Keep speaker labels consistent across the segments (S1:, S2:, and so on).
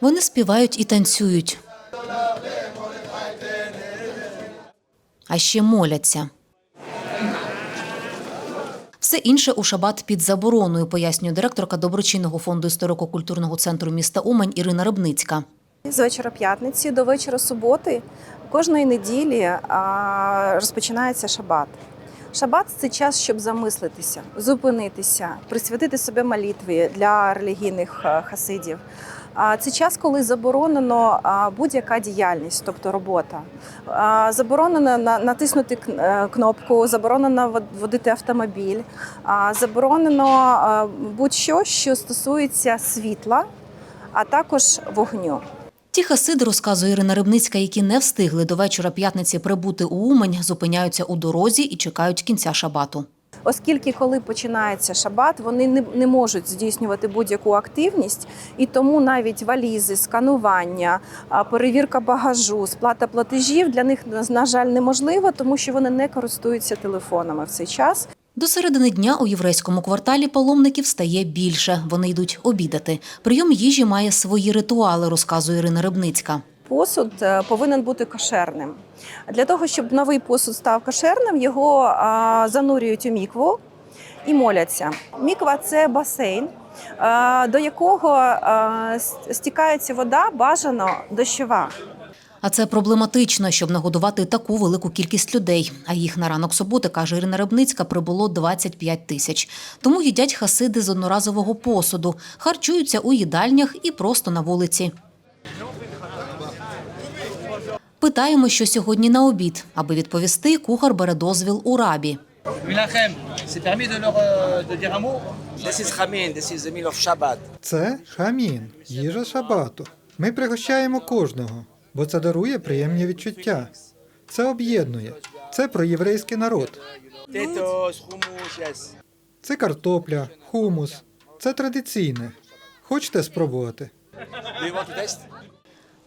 S1: Вони співають і танцюють. А ще моляться. Все інше у шабат під забороною, пояснює директорка доброчинного фонду історико-культурного центру міста Умань Ірина Рибницька.
S2: З вечора п'ятниці до вечора суботи кожної неділі розпочинається шабат. Шабат це час, щоб замислитися, зупинитися, присвятити себе молитві для релігійних хасидів. Це час, коли заборонено будь-яка діяльність, тобто робота. Заборонено на- натиснути е, кнопку, заборонено водити автомобіль, заборонено будь-що, що стосується світла, а також вогню.
S1: Ті хасиди, розказує Ірина Рибницька, які не встигли до вечора п'ятниці прибути у Умань, зупиняються у дорозі і чекають кінця шабату.
S2: Оскільки, коли починається шабат, вони не, не можуть здійснювати будь-яку активність, і тому навіть валізи, сканування, перевірка багажу, сплата платежів для них на жаль неможлива, тому що вони не користуються телефонами в цей час.
S1: До середини дня у єврейському кварталі паломників стає більше. Вони йдуть обідати. Прийом їжі має свої ритуали, розказує Ірина Рибницька.
S2: Посуд е, повинен бути кошерним. Для того, щоб новий посуд став кошерним, його занурюють у мікву і моляться. Міква це басейн, до якого стікається вода бажано дощова.
S1: А це проблематично, щоб нагодувати таку велику кількість людей. А їх на ранок суботи, каже Ірина Рибницька, прибуло 25 тисяч. Тому їдять хасиди з одноразового посуду, харчуються у їдальнях і просто на вулиці. Питаємо, що сьогодні на обід. Аби відповісти, кухар бере дозвіл у рабі.
S3: Euh.
S4: Це хамін, їжа шабату. Ми пригощаємо кожного, бо це дарує приємні відчуття. Це об'єднує. Це про єврейський народ. Це картопля, хумус. Це традиційне. Хочете спробувати?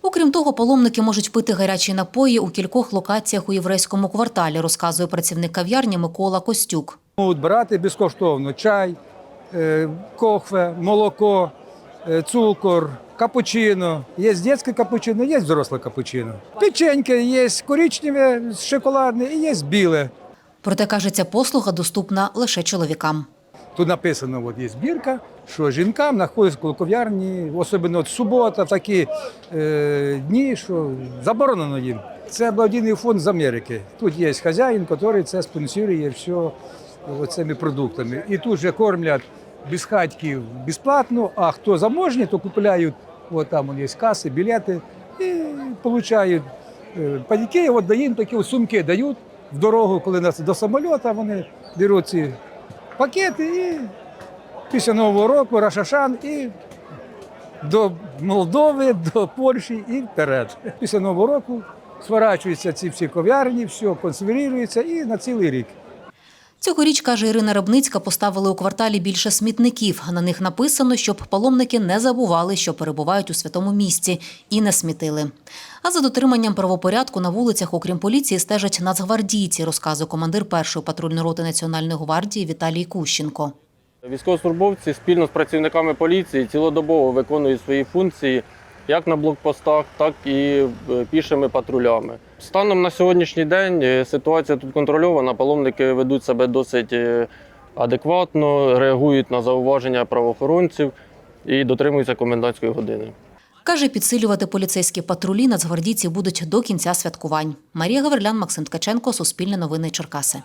S1: Окрім того, паломники можуть пити гарячі напої у кількох локаціях у єврейському кварталі, розказує працівник кав'ярні Микола Костюк.
S5: Можуть брати безкоштовно чай, е, кофе, молоко, е, цукор, капучино. Є дитяче капучино, є доросле капучино. Печеньке є коричневе, шоколадне і є біле.
S1: Проте каже, ця послуга доступна лише чоловікам.
S5: Тут написано, от є збірка, що жінкам знаходяться кав'ярні, особливо от субота, такі е, дні, що заборонено їм. Це благодійний фонд з Америки. Тут є хазяїн, який це спонсорує все цими продуктами. І тут же кормлять безхатьків безплатно, а хто заможні, то купують, от там є каси, білети і отримують е, падіки, от дають такі сумки дають в дорогу, коли нас до самоліта вони беруть ці пакети і після Нового року Рашашан і до Молдови, до Польщі і вперед. Після Нового року сворачуються ці всі ков'ярні, все консервірується і на цілий рік.
S1: Цьогоріч, каже Ірина Рабницька, поставили у кварталі більше смітників. На них написано, щоб паломники не забували, що перебувають у святому місці, і не смітили. А за дотриманням правопорядку на вулицях, окрім поліції, стежать нацгвардійці, розказує командир першої патрульної роти Національної гвардії Віталій Кущенко.
S6: Військовослужбовці спільно з працівниками поліції цілодобово виконують свої функції як на блокпостах, так і е, пішими патрулями. Станом на сьогоднішній день е, ситуація тут контрольована. Паломники ведуть себе досить е, адекватно, реагують на зауваження правоохоронців і дотримуються комендантської години.
S1: Каже, підсилювати поліцейські патрулі нацгвардійці будуть до кінця святкувань. Марія Гаврилян, Максим Ткаченко, Суспільне новини Черкаси.